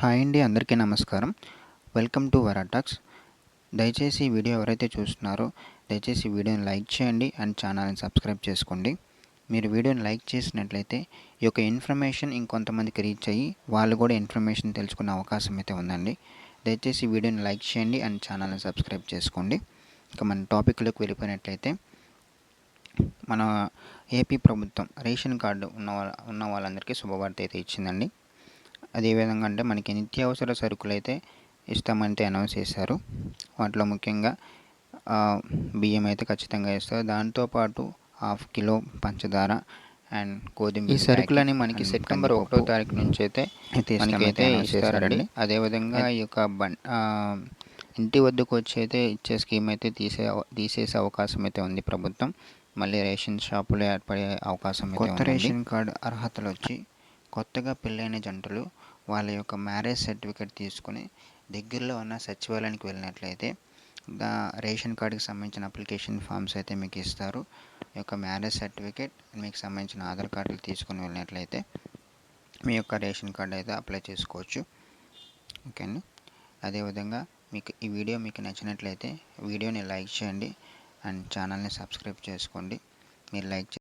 Hi అండి అందరికీ నమస్కారం. వెల్కమ్ టు వరాటాక్స్ దయచేసి ఈ వీడియో ఎవరైతే చూస్తున్నారో దయచేసి వీడియోని లైక్ చేయండి అండ్ ఛానల్ని సబ్స్క్రైబ్ చేసుకోండి. మీరు వీడియోని లైక్ చేసినట్లయితే ఈ యొక్క ఇన్ఫర్మేషన్ ఇంకొంతమందికి రీచ్ అయ్యి వాళ్ళు కూడా ఇన్ఫర్మేషన్ తెలుసుకునే అవకాశం అయితే ఉందండి. దయచేసి వీడియోని లైక్ చేయండి అండ్ ఛానల్ని సబ్స్క్రైబ్ చేసుకోండి. ఇక మన టాపిక్లోకి వెళ్ళిపోయినట్లయితే మన ఏపీ ప్రభుత్వం రేషన్ కార్డు ఉన్న వాళ్ళ ఉన్న వాళ్ళందరికీ శుభవార్త అయితే ఇచ్చిందండి. అది ఏ విధంగా అంటే మనకి నిత్యావసర సరుకులు అయితే ఇస్తామంటే అనౌన్స్ చేశారు వాటిలో ముఖ్యంగా బియ్యం అయితే ఖచ్చితంగా ఇస్తారు దాంతోపాటు హాఫ్ కిలో పంచదార అండ్ గోధుమ ఈ సరుకులని మనకి సెప్టెంబర్ ఒకటో తారీఖు నుంచి అయితే మనకైతే ఇస్తారండి. అదేవిధంగా ఈ యొక్క బం ఇంటి వద్దకు వచ్చి అయితే ఇచ్చే స్కీమ్ అయితే తీసే తీసేసే అవకాశం అయితే ఉంది ప్రభుత్వం. మళ్ళీ రేషన్ షాపులు ఏర్పడే అవకాశం అయితే కొత్త రేషన్ కార్డు అర్హతలు వచ్చి కొత్తగా పెళ్ళైన జంటలు వాళ్ళ యొక్క మ్యారేజ్ సర్టిఫికేట్ తీసుకుని దగ్గరలో ఉన్న సచివాలయానికి వెళ్ళినట్లయితే దా రేషన్ కార్డుకి సంబంధించిన అప్లికేషన్ ఫామ్స్ అయితే మీకు ఇస్తారు. ఈ యొక్క మ్యారేజ్ సర్టిఫికేట్ మీకు సంబంధించిన ఆధార్ కార్డులు తీసుకుని వెళ్ళినట్లయితే మీ యొక్క రేషన్ కార్డు అయితే అప్లై చేసుకోవచ్చు. ఓకే అండి? అదేవిధంగా మీకు ఈ వీడియో మీకు నచ్చినట్లయితే వీడియోని లైక్ చేయండి అండ్ ఛానల్ని సబ్స్క్రైబ్ చేసుకోండి. మీరు లైక్